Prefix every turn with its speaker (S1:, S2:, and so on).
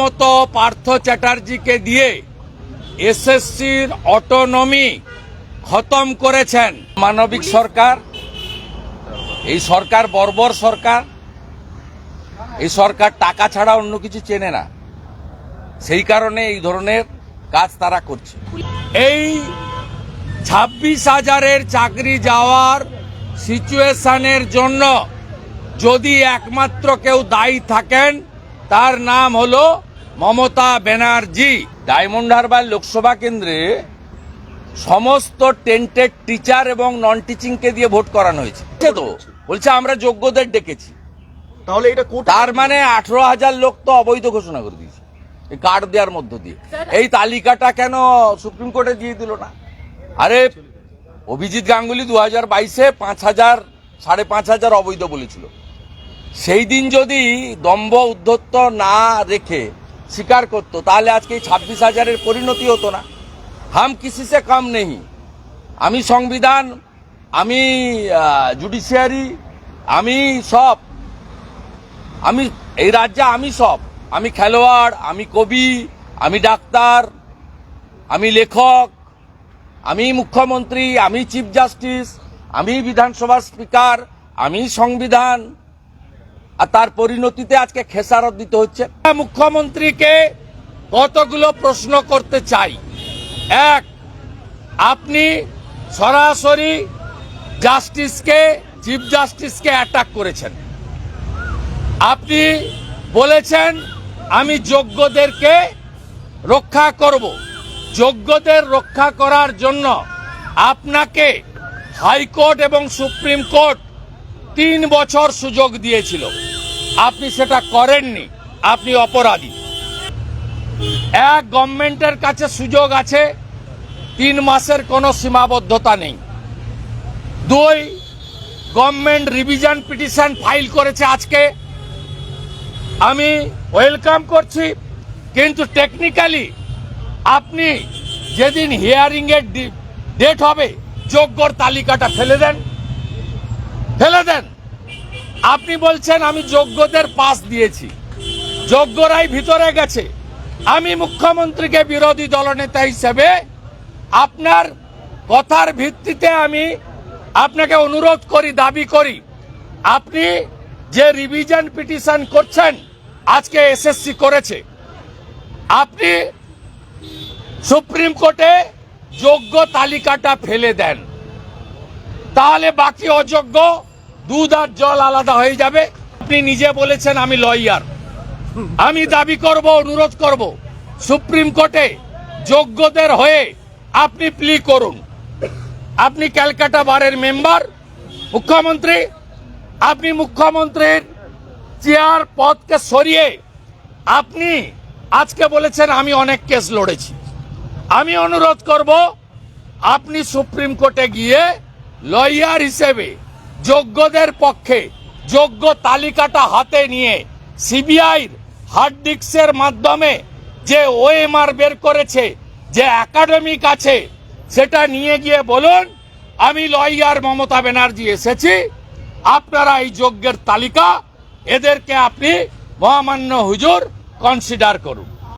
S1: মতো পার্থ চ্যাটার্জিকে দিয়ে এসএসসির অটোনমি খতম করেছেন মানবিক সরকার। এই সরকার বর্বর সরকার। এই সরকার টাকা ছাড়া অন্য কিছু চেনে না। সেই কারণে এই ধরনের কাজ তারা করছে। এই ছাব্বিশ হাজারের চাকরি যাওয়ার সিচুয়েশনের জন্য যদি একমাত্র কেউ দায়ী থাকেন তার নাম হলো মমতা ব্যানার্জি। ডায়মন্ড হারবার লোকসভা কেন্দ্রে সমস্ত টেন্টেড টিচার এবং নন টিচিংকে দিয়ে ভোট করানো হয়েছে। সে তো? বলছে আমরা যোগ্যদের ডেকেছি।
S2: তাহলে এটা
S1: তার মানে আঠারো হাজার লোক তো অবৈধ ঘোষণা করে দিয়েছে এই কার্ড দেওয়ার মধ্য দিয়ে। এই তালিকাটা কেন সুপ্রিম কোর্টে দিয়ে দিল না? আরে অভিজিৎ গাঙ্গুলি দু হাজার বাইশে পাঁচ হাজার সাড়ে পাঁচ হাজার অবৈধ বলেছিল। সেই দিন যদি দম্ভ উদ্ধত্ত না রেখে স্বীকার করতো, তাহলে আজকে এই ছাব্বিশ হাজারের পরিণতি হতো না। হাম কিসি সে কম নেই। আমি সংবিধান, আমি জুডিশিয়ারি আমি সব। আমি, এই রাজ্যে আমি সব। আমি খেলোয়াড়, আমি কবি, আমি ডাক্তার, আমি লেখক, আমি মুখ্যমন্ত্রী, আমি চিফ জাস্টিস আমি বিধানসভার স্পিকার আমি সংবিধান আর তার পরিণতিতে আজকে খেসারত দিতে হচ্ছে। মুখ্যমন্ত্রীকে কতগুলো প্রশ্ন করতে চাই? এক, আপনি সরাসরি জাস্টিসকে, চিফ জাস্টিসকে অ্যাটাক করেছেন। আপনি বলেছেন, আমি যোগ্যদেরকে রক্ষা করব। যোগ্যদের রক্ষা করার জন্য আপনাকে হাইকোর্ট এবং সুপ্রিম কোর্ট তিন বছর সুযোগ দিয়েছিল। আপনি সেটা করেননি, আপনি অপরাধী। এক গভর্নমেন্টের কাছে সুযোগ আছে, তিন মাসের কোনো সীমাবদ্ধতা নেই। দুই, গভর্নমেন্ট রিভিশন পিটিশন ফাইল করেছে আজকে। আমি ওয়েলকাম করছি, কিন্তু টেকনিক্যালি আপনি যেদিন হিয়ারিং এর ডেট হবে, যোগ্যর তালিকাটা ফেলে দেন। ফেলে দেন। আপনি বলছেন আমি যোগ্যদের পাস দিয়েছি। যোগ্যরাই ভিতরে গেছে। আমি মুখ্যমন্ত্রীকে বিরোধী দলনেতা হিসেবে আপনার কথার ভিত্তিতে আমি আপনাকে অনুরোধ করি, দাবি করি। আপনি যে রিভিশন পিটিশন করছেন, আজকে এসএসসি করেছে। আপনি সুপ্রিম কোর্টে যোগ্য তালিকাটা ফেলে দেন। তাহলে বাকি অযোগ্য দুধ আর জল আলাদা হয়ে যাবে। আপনি নিজে বলেছেন আমি লয়ার। আমি দাবি করব, অনুরোধ করব। সুপ্রিম কোর্টে যোগ্যদের হয়ে আপনি প্লি করুন। আপনি ক্যালকাটা বারের মেম্বার, মুখ্যমন্ত্রী। আপনি মুখ্যমন্ত্রীর চেয়ার পদকে সরিয়ে আপনি আজকে বলেছেন আমি অনেক কেস লড়েছি। আমি অনুরোধ করব, আপনি সুপ্রিম কোর্টে গিয়ে লয়ার হিসেবে যোগ্যদের পক্ষে যোগ্য তালিকাটা হাতে নিয়ে সিবিআইর হার্ড ডিস্কের মাধ্যমে যে ওএমআর বের করেছে, যে একাডেমিক আছে, সেটা নিয়ে গিয়ে বলুন, আমি লয়ার মমতা ব্যানার্জি এসেছি, আপনারা এই যোগ্যের তালিকা এদেরকে আপনি মহামান্য হুজুর কনসিডার করুন।